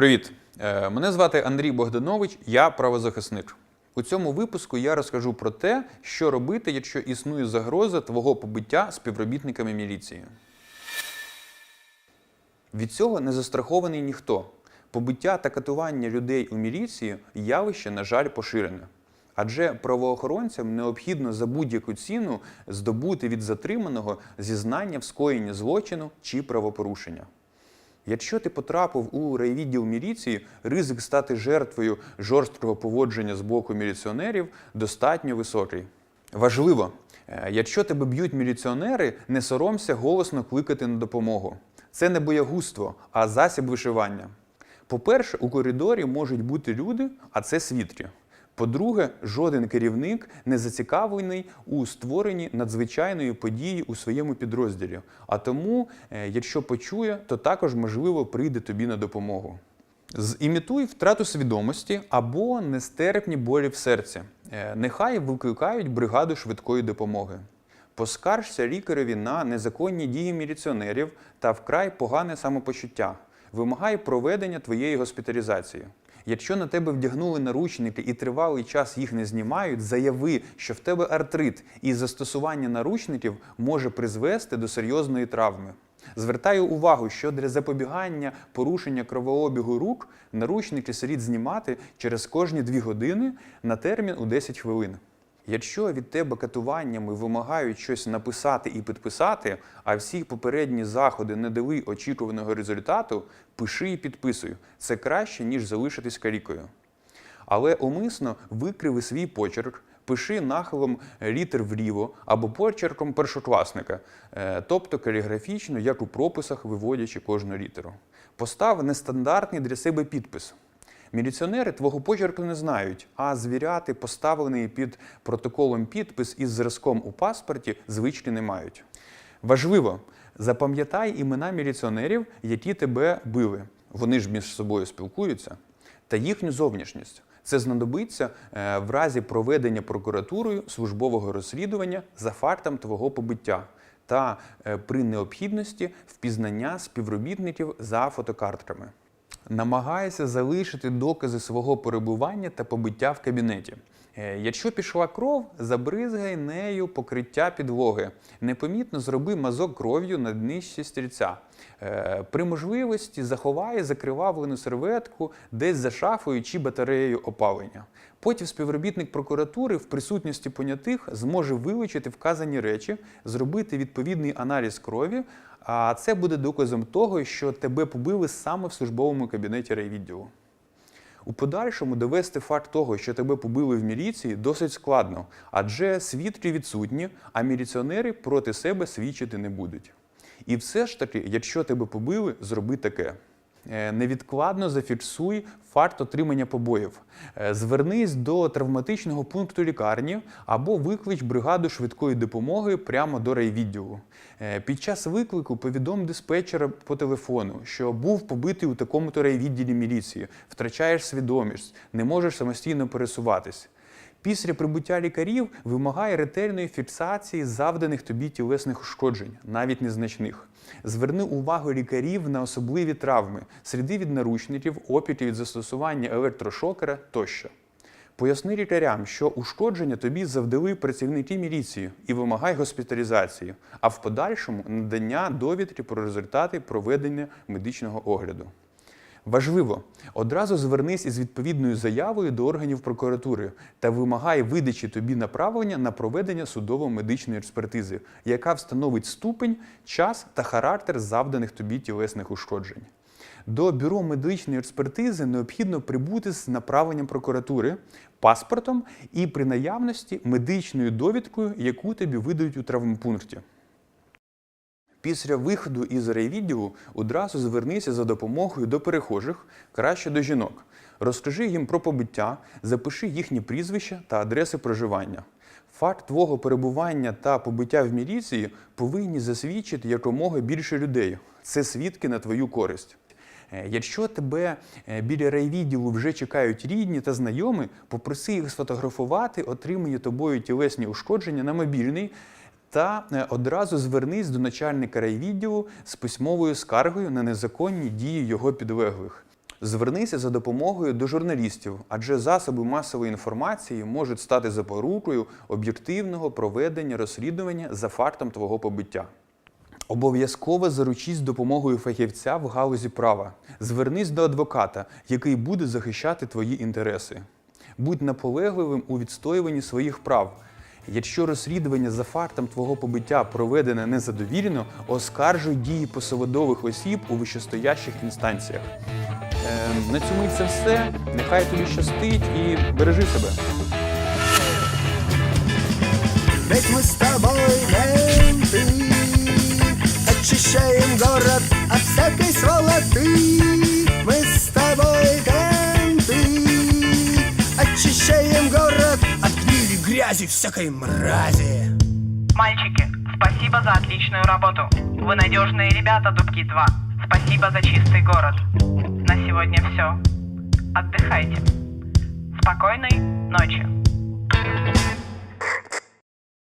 Привіт! Е, Мене звати Андрій Богданович, я правозахисник. У цьому випуску я розкажу про те, що робити, якщо існує загроза твого побиття співробітниками міліції. Від цього не застрахований ніхто. Побиття та катування людей у міліції явище, на жаль, поширене. Адже правоохоронцям необхідно за будь-яку ціну здобути від затриманого зізнання в скоєнні злочину чи правопорушення. Якщо ти потрапив у райвідділ міліції, ризик стати жертвою жорсткого поводження з боку міліціонерів достатньо високий. Важливо, е, якщо тебе б'ють міліціонери, не соромся голосно кликати на допомогу. Це не боягузтво, а засіб вишивання. По-перше, у коридорі можуть бути люди, а це світлі. По-друге, жоден керівник не зацікавлений у створенні надзвичайної події у своєму підрозділі. А тому, е, якщо почує, то також можливо прийде тобі на допомогу. Зімітуй втрату свідомості або нестерпні болі в серці. Е, Нехай викликають бригаду швидкої допомоги. Поскаржся лікареві на незаконні дії міліціонерів та вкрай погане самопочуття. Вимагай проведення твоєї госпіталізації. Якщо на тебе вдягнули наручники і тривалий час їх не знімають, заяви, що в тебе артрит і застосування наручників може призвести до серйозної травми. Звертаю увагу, що для запобігання порушення кровообігу рук наручники слід знімати через кожні 2 години на термін у 10 хвилин. Якщо від тебе катуваннями вимагають щось написати і підписати, а всі попередні заходи не дали очікуваного результату, пиши і підписуй. Це краще, ніж залишитись калікою. Але умисно викриви свій почерк, пиши нахилом літер вліво або почерком першокласника, е, тобто каліграфічно, як у прописах, виводячи кожну літеру. Постав нестандартний для себе підпис. Міліціонери твого почерку не знають, а звіряти поставлений під протоколом підпис із зразком у паспорті звички не мають. Важливо, запам'ятай імена міліціонерів, які тебе били. Вони ж між собою спілкуються, та їхню зовнішність. Це знадобиться е, в разі проведення прокуратурою службового розслідування за фактом твого побиття та е, при необхідності впізнання співробітників за фотокартками. Намагайся залишити докази свого перебування та побиття в кабінеті. Е, Якщо пішла кров, забризгай нею покриття підлоги. Непомітно зроби мазок кров'ю на днищі стільця. Е, При можливості заховай закривавлену серветку десь за шафою чи батареєю опалення. Потім співробітник прокуратури в присутності понятих зможе вилучити вказані речі, зробити відповідний аналіз крові, а це буде доказом того, що тебе побили саме в службовому кабінеті райвідділу. У подальшому довести факт того, що тебе побили в міліції, досить складно, адже свідки відсутні, а міліціонери проти себе свідчити не будуть. І все ж таки, якщо тебе побили, зроби таке. Е, Невідкладно зафіксуй факт отримання побоїв. Е, Звернись до травматичного пункту лікарні або виклич бригаду швидкої допомоги прямо до райвідділу. Е, Під час виклику повідом диспетчера по телефону, що був побитий у такому-то райвідділі міліції, втрачаєш свідомість, не можеш самостійно пересуватись. Після прибуття лікарів вимагає ретельної фіксації завданих тобі тілесних ушкоджень, навіть незначних. Зверни увагу лікарів на особливі травми, сліди від наручників, опіки від застосування електрошокера тощо. Поясни лікарям, що ушкодження тобі завдали працівники міліції і вимагай госпіталізації, а в подальшому надання довідки про результати проведення медичного огляду. Важливо, одразу звернись із відповідною заявою до органів прокуратури та вимагай видачі тобі направлення на проведення судово-медичної експертизи, яка встановить ступень, час та характер завданих тобі тілесних ушкоджень. До бюро медичної експертизи необхідно прибути з направленням прокуратури, паспортом і при наявності медичною довідкою, яку тобі видають у травмпункті. Після виходу із райвідділу одразу звернися за допомогою до перехожих, краще до жінок. Розкажи їм про побиття, запиши їхні прізвища та адреси проживання. Факт твого перебування та побиття в міліції повинні засвідчити якомога більше людей. Це свідки на твою користь. Е, Якщо тебе е, біля райвідділу вже чекають рідні та знайомі, попроси їх сфотографувати отримані тобою тілесні ушкодження на мобільний та е, одразу звернись до начальника райвідділу з письмовою скаргою на незаконні дії його підлеглих. Звернися за допомогою до журналістів, адже засоби масової інформації можуть стати запорукою об'єктивного проведення розслідування за фактом твого побиття. Обов'язково заручись допомогою фахівця в галузі права. Звернись до адвоката, який буде захищати твої інтереси. Будь наполегливим у відстоюванні своїх прав. Якщо розслідування за фактом твого побиття проведене незадовірно, оскаржуй дії посадових осіб у вищестоящих інстанціях. Е, на цьому і це все. Нехай тобі щастить і бережи себе. Ведь мы с тобой менты Очищаем город от всякой сволоты Мы с тобой менты Очищаем город от гнили, грязи, всякой мрази Мальчики, спасибо за отличную работу. Вы надежные ребята, Дубки 2. Спасибо за чистый город. На сегодня все. Отдыхайте. Спокойной ночи.